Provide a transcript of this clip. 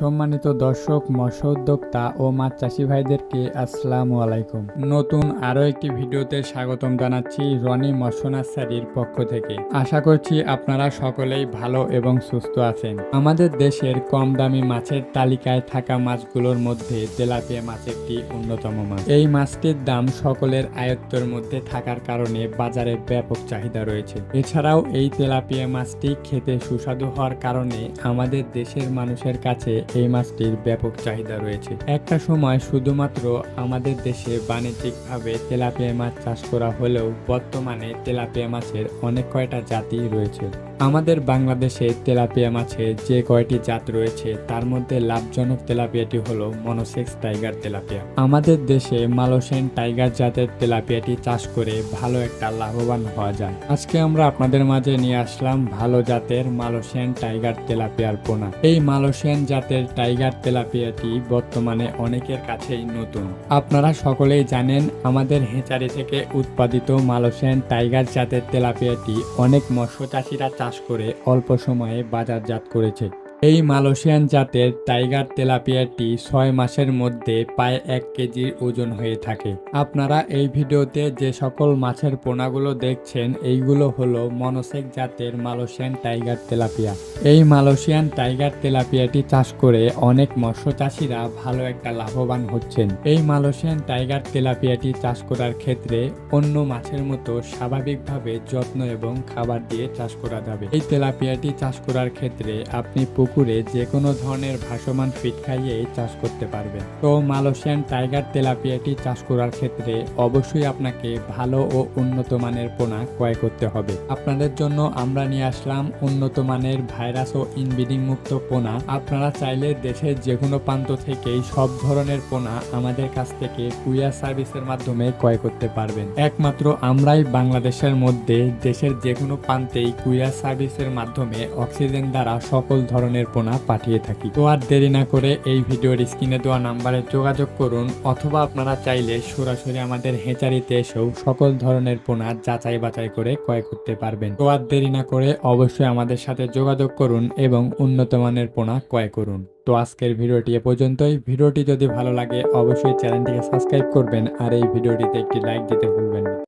সম্মানিত দর্শক, মৎস্য উদ্যোক্তা ও মাছ চাষি ভাইদেরকে আসসালামু আলাইকুম। নতুন আরও একটি ভিডিওতে স্বাগতম জানাচ্ছি রনি মৎস্য নার্সারির পক্ষ থেকে। আশা করছি আপনারা সকলেই ভালো এবং সুস্থ আছেন। আমাদের দেশের কম দামি মাছের তালিকায় থাকা মাছগুলোর মধ্যে তেলাপিয়া মাছ একটি অন্যতম মাছ। এই মাছটির দাম সকলের আয়ত্তের মধ্যে থাকার কারণে বাজারে ব্যাপক চাহিদা রয়েছে। এছাড়াও এই তেলাপিয়া মাছটি খেতে সুস্বাদু হওয়ার কারণে আমাদের দেশের মানুষের কাছে এই মাছটির ব্যাপক চাহিদা রয়েছে। একটা সময় শুধুমাত্র আমাদের দেশে বাণিজ্যিকভাবে তেলাপিয়া মাছ চাষ করা হলেও বর্তমানে তেলাপিয়া মাছের অনেক কয়টা জাতি রয়েছে। আমাদের বাংলাদেশে তেলাপিয়া মাছের যে কয়টি জাত রয়েছে, তার মধ্যে লাভজনক তেলাপিয়াটি হলো মনোসেক্স টাইগার তেলাপিয়া। আমাদের দেশে মালয়েশিয়ান টাইগার জাতের তেলাপিয়াটি চাষ করে ভালো একটা লাভবান হওয়া যায়। আজকে আমরা আপনাদের মাঝে নিয়ে আসলাম ভালো জাতের মালয়েশিয়ান টাইগার তেলাপিয়ার পোনা। এই মালয়েশিয়ান জাতের টাইগার তেলাপিয়াটি বর্তমানে অনেকের কাছেই নতুন। আপনারা সকলেই জানেন আমাদের হেঁচারি থেকে উৎপাদিত মালয়েশিয়ান টাইগার জাতের তেলাপিয়াটি অনেক মৎস্য চাষিরা চাষ করে অল্প সময়ে বাজারজাত করেছে। এই মালয়েশিয়ান জাতের টাইগার তেলাপিয়াটি ছয় মাসের মধ্যে প্রায় এক কেজির ওজন হয়ে থাকে। আপনারা এই ভিডিওতে যে সকল মাছের পোনাগুলো দেখছেন, এইগুলো হলো মনসেক জাতের মালয়েশিয়ান টাইগার তেলাপিয়া। এই মালয়েশিয়ান টাইগার তেলাপিয়াটি চাষ করে অনেক মৎস্য চাষিরা ভালো একটা লাভবান হচ্ছেন। এই মালয়েশিয়ান টাইগার তেলাপিয়াটি চাষ করার ক্ষেত্রে অন্য মাছের মতো স্বাভাবিকভাবে যত্ন এবং খাবার দিয়ে চাষ করা যাবে। এই তেলাপিয়াটি চাষ করার ক্ষেত্রে আপনি পুকুরে যে কোনো ধরনের ভাসমান ফিট খাইয়ে চাষ করতে পারবেন। তো মালয়েশিয়ান টাইগার তেলাপিয়াটি চাষ করার ক্ষেত্রে অবশ্যই আপনাকে ভালো ও উন্নত মানের পোনা ক্রয় করতে হবে। আপনাদের জন্য আমরা নিয়ে আসলাম উন্নত মানের ভাইরাস ও ইনব্রিডিং মুক্ত পোনা। আপনারা চাইলে দেশের যে কোনো প্রান্ত থেকেই সব ধরনের পোনা আমাদের কাছ থেকে কুইয়ার সার্ভিসের মাধ্যমে ক্রয় করতে পারবেন। একমাত্র আমরাই বাংলাদেশের মধ্যে দেশের যে কোনো প্রান্তেই কুইয়ার সার্ভিসের মাধ্যমে অক্সিজেন দ্বারা সকল ধরনের পোনা পাঠিয়ে থাকি। তো আর দেরি না করে এই ভিডিওর স্ক্রিনে দেওয়া নাম্বারে যোগাযোগ করুন অথবা আপনারা চাইলে সরাসরি আমাদের হেঁচারিতে এসেও সকল ধরনের পোনা যাচাই বাছাই করে ক্রয় করতে পারবেন। তো আর দেরি না করে অবশ্যই আমাদের সাথে যোগাযোগ করুন এবং উন্নত মানের পোনা ক্রয় করুন। তো আজকের ভিডিওটি এ পর্যন্তই। ভিডিওটি যদি ভালো লাগে অবশ্যই চ্যানেলটিকে সাবস্ক্রাইব করবেন আর এই ভিডিওটিতে একটি লাইক দিতে ভুলবেন না।